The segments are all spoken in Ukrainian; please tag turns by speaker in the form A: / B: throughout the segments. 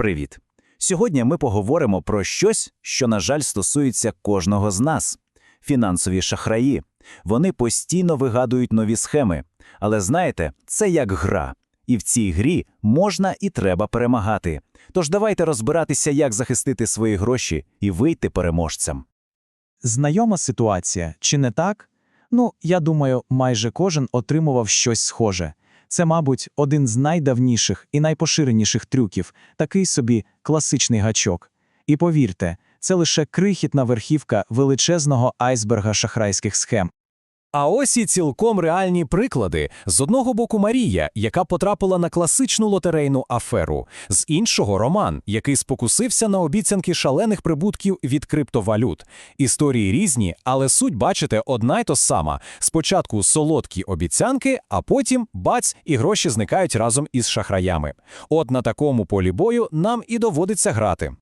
A: Привіт! Сьогодні ми поговоримо про щось, що, на жаль, стосується кожного з нас фінансові шахраї. Вони постійно вигадують нові схеми. Але знаєте, це як гра. І в цій грі можна і треба перемагати. Тож давайте розбиратися, як захистити свої гроші і вийти переможцем.
B: Знайома ситуація, чи не так? Ну, я думаю, майже кожен отримував щось схоже. Це, мабуть, один з найдавніших і найпоширеніших трюків, такий собі класичний гачок. І повірте, це лише крихітна верхівка величезного айсберга шахрайських схем.
C: А ось і цілком реальні приклади. З одного боку Марія, яка потрапила на класичну лотерейну аферу, з іншого Роман, який спокусився на обіцянки шалених прибутків від криптовалют. Історії різні, але суть, бачите, одна й то сама. Спочатку солодкі обіцянки, а потім бац, і гроші зникають разом із шахраями. От на такому полі бою нам і доводиться грати.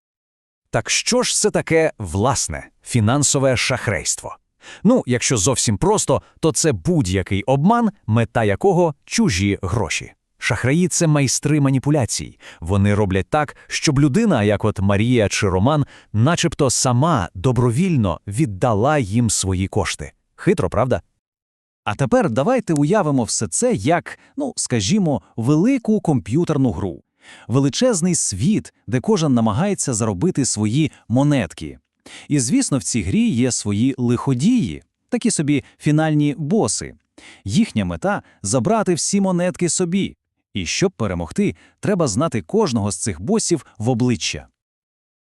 D: Так що ж це таке власне фінансове шахрайство? Ну, якщо зовсім просто, то це будь-який обман, мета якого чужі гроші. Шахраї це майстри маніпуляцій. Вони роблять так, щоб людина, як от Марія чи Роман, начебто сама добровільно віддала їм свої кошти. Хитро, правда?
A: А тепер давайте уявимо все це як, ну, скажімо, велику комп'ютерну гру. Величезний світ, де кожен намагається заробити свої монетки. І, звісно, в цій грі є свої лиходії, такі собі фінальні боси. Їхня мета забрати всі монетки собі. І щоб перемогти, треба знати кожного з цих босів в обличчя.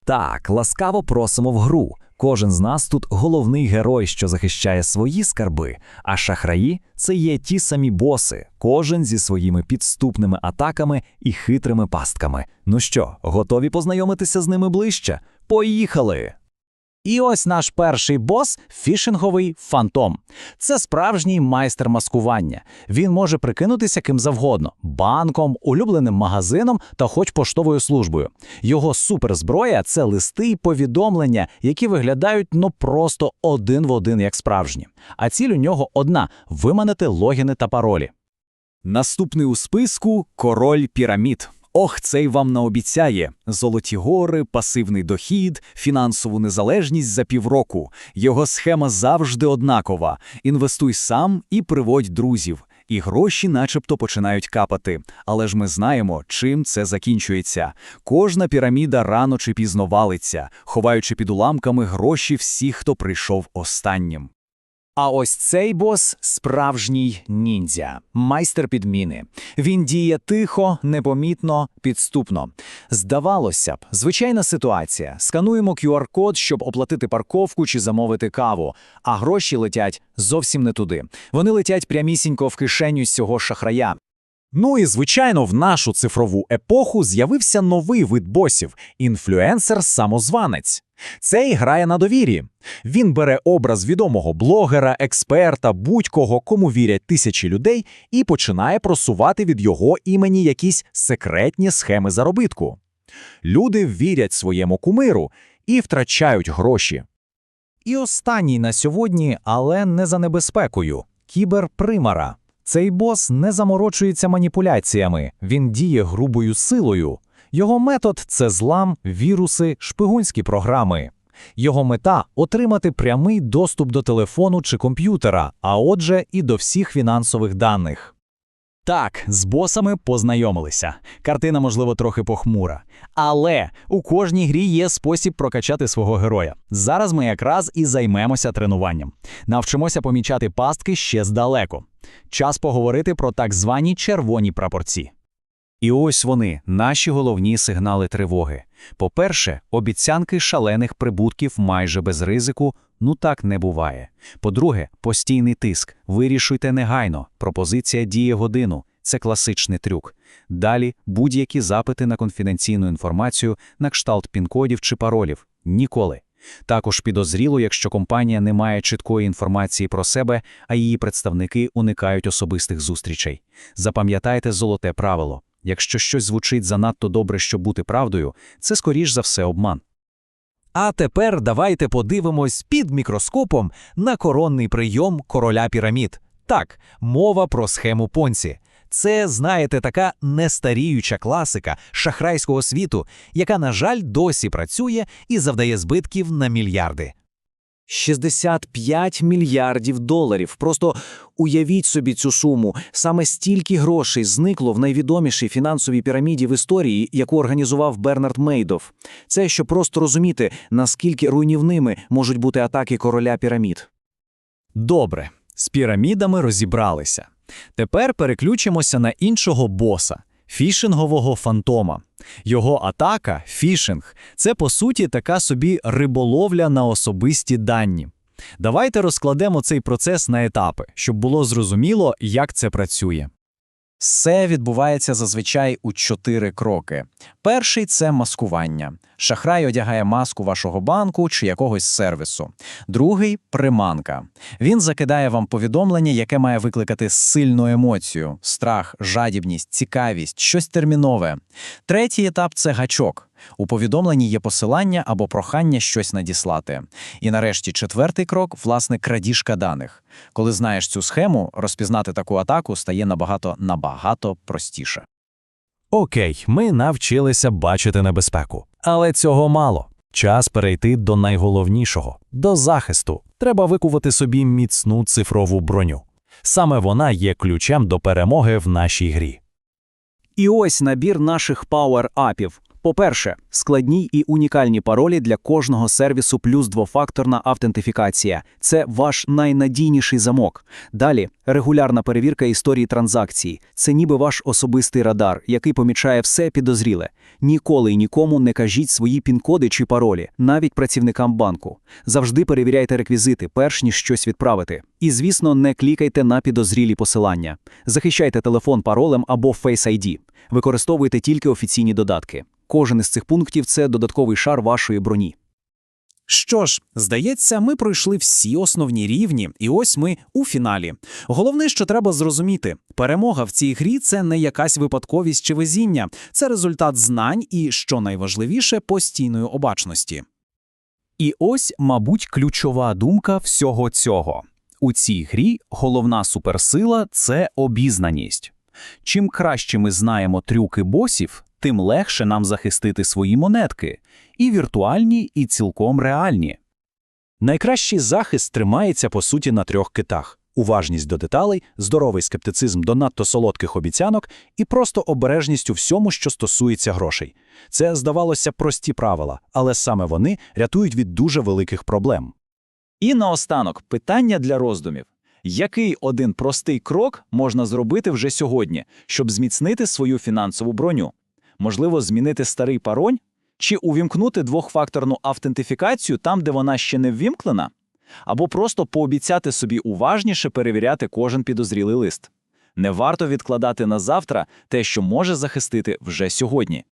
E: Так, ласкаво просимо в гру. Кожен з нас тут головний герой, що захищає свої скарби, а шахраї це є ті самі боси, кожен зі своїми підступними атаками і хитрими пастками. Ну що, готові познайомитися з ними ближче? Поїхали!
B: І ось наш перший бос фішинговий фантом. Це справжній майстер маскування. Він може прикинутися ким завгодно банком, улюбленим магазином та хоч поштовою службою. Його суперзброя це листи й повідомлення, які виглядають ну просто один в один як справжні. А ціль у нього одна виманити логіни та паролі.
A: Наступний у списку король пірамід. Ох, цей вам наобіцяє золоті гори, пасивний дохід, фінансову незалежність за півроку. Його схема завжди однакова: інвестуй сам і приводь друзів. І гроші, начебто, починають капати. Але ж ми знаємо, чим це закінчується. Кожна піраміда рано чи пізно валиться, ховаючи під уламками гроші всіх, хто прийшов останнім.
B: А ось цей бос справжній ніндзя, майстер підміни. Він діє тихо, непомітно, підступно. Здавалося б, звичайна ситуація. Скануємо QR-код, щоб оплатити парковку чи замовити каву, а гроші летять зовсім не туди. Вони летять прямісінько в кишеню цього шахрая. Ну і звичайно, в нашу цифрову епоху з'явився новий вид босів інфлюенсер-самозванець. Цей грає на довірі. Він бере образ відомого блогера, експерта, будь-кого, кому вірять тисячі людей, і починає просувати від його імені якісь секретні схеми заробітку. Люди вірять своєму кумиру і втрачають гроші. І останній на сьогодні, але не за небезпекою кіберпримара. Цей бос не заморочується маніпуляціями, він діє грубою силою. Його метод це злам, віруси, шпигунські програми. Його мета отримати прямий доступ до телефону чи комп'ютера, а отже, і до всіх фінансових даних. Так, з босами познайомилися. Картина, можливо, трохи похмура. Але у кожній грі є спосіб прокачати свого героя. Зараз ми якраз і займемося тренуванням. Навчимося помічати пастки ще здалеку. Час поговорити про так звані червоні прапорці.
A: І ось вони, наші головні сигнали тривоги. По-перше, обіцянки шалених прибутків майже без ризику, ну так не буває. По-друге, постійний тиск. Вирішуйте негайно, пропозиція діє годину. Це класичний трюк. Далі будь-які запити на конфіденційну інформацію, на кшталт пін-кодів чи паролів. Ніколи. Також підозріло, якщо компанія не має чіткої інформації про себе, а її представники уникають особистих зустрічей. Запам'ятайте золоте правило. Якщо щось звучить занадто добре, щоб бути правдою, це скоріш за все обман.
D: А тепер давайте подивимось під мікроскопом на коронний прийом короля пірамід. Так, мова про схему Понці. Це, знаєте, така нестаріюча класика шахрайського світу, яка, на жаль, досі працює і завдає збитків на мільярди.
A: 65 мільярдів доларів. Просто уявіть собі цю суму. Саме стільки грошей зникло в найвідомішій фінансовій піраміді в історії, яку організував Бернард Мейдов. Це щоб просто розуміти, наскільки руйнівними можуть бути атаки короля пірамід.
C: Добре, з пірамідами розібралися. Тепер переключимося на іншого боса фішингового фантома. Його атака, фішинг, це по суті така собі риболовля на особисті дані. Давайте розкладемо цей процес на етапи, щоб було зрозуміло, як це працює.
A: Все відбувається зазвичай у чотири кроки. Перший це маскування. Шахрай одягає маску вашого банку чи якогось сервісу. Другий приманка. Він закидає вам повідомлення, яке має викликати сильну емоцію: страх, жадібність, цікавість, щось термінове. Третій етап це гачок. У повідомленні є посилання або прохання щось надіслати. І нарешті четвертий крок власне крадіжка даних. Коли знаєш цю схему, розпізнати таку атаку стає набагато набагато простіше.
C: Окей, ми навчилися бачити небезпеку. Але цього мало. Час перейти до найголовнішого до захисту. Треба викувати собі міцну цифрову броню. Саме вона є ключем до перемоги в нашій грі.
A: І ось набір наших пауер-апів. По-перше, складні і унікальні паролі для кожного сервісу плюс двофакторна автентифікація. Це ваш найнадійніший замок. Далі регулярна перевірка історії транзакцій. Це ніби ваш особистий радар, який помічає все підозріле. Ніколи і нікому не кажіть свої пін-коди чи паролі, навіть працівникам банку. Завжди перевіряйте реквізити, перш ніж щось відправити. І, звісно, не клікайте на підозрілі посилання. Захищайте телефон паролем або Face ID. Використовуйте тільки офіційні додатки. Кожен із цих пунктів це додатковий шар вашої броні.
C: Що ж, здається, ми пройшли всі основні рівні, і ось ми у фіналі. Головне, що треба зрозуміти: перемога в цій грі це не якась випадковість чи везіння, це результат знань і, що найважливіше, постійної обачності.
A: І ось, мабуть, ключова думка всього цього. У цій грі головна суперсила це обізнаність. Чим краще ми знаємо трюки босів, тим легше нам захистити свої монетки, і віртуальні, і цілком реальні.
C: Найкращий захист тримається по суті на трьох китах: уважність до деталей, здоровий скептицизм до надто солодких обіцянок і просто обережність у всьому, що стосується грошей. Це здавалося прості правила, але саме вони рятують від дуже великих проблем.
B: І наостанок питання для роздумів. Який один простий крок можна зробити вже сьогодні, щоб зміцнити свою фінансову броню? Можливо, змінити старий пароль? Чи увімкнути двохфакторну автентифікацію там, де вона ще не ввімкнена? Або просто пообіцяти собі уважніше перевіряти кожен підозрілий лист. Не варто відкладати на завтра те, що може захистити вже сьогодні.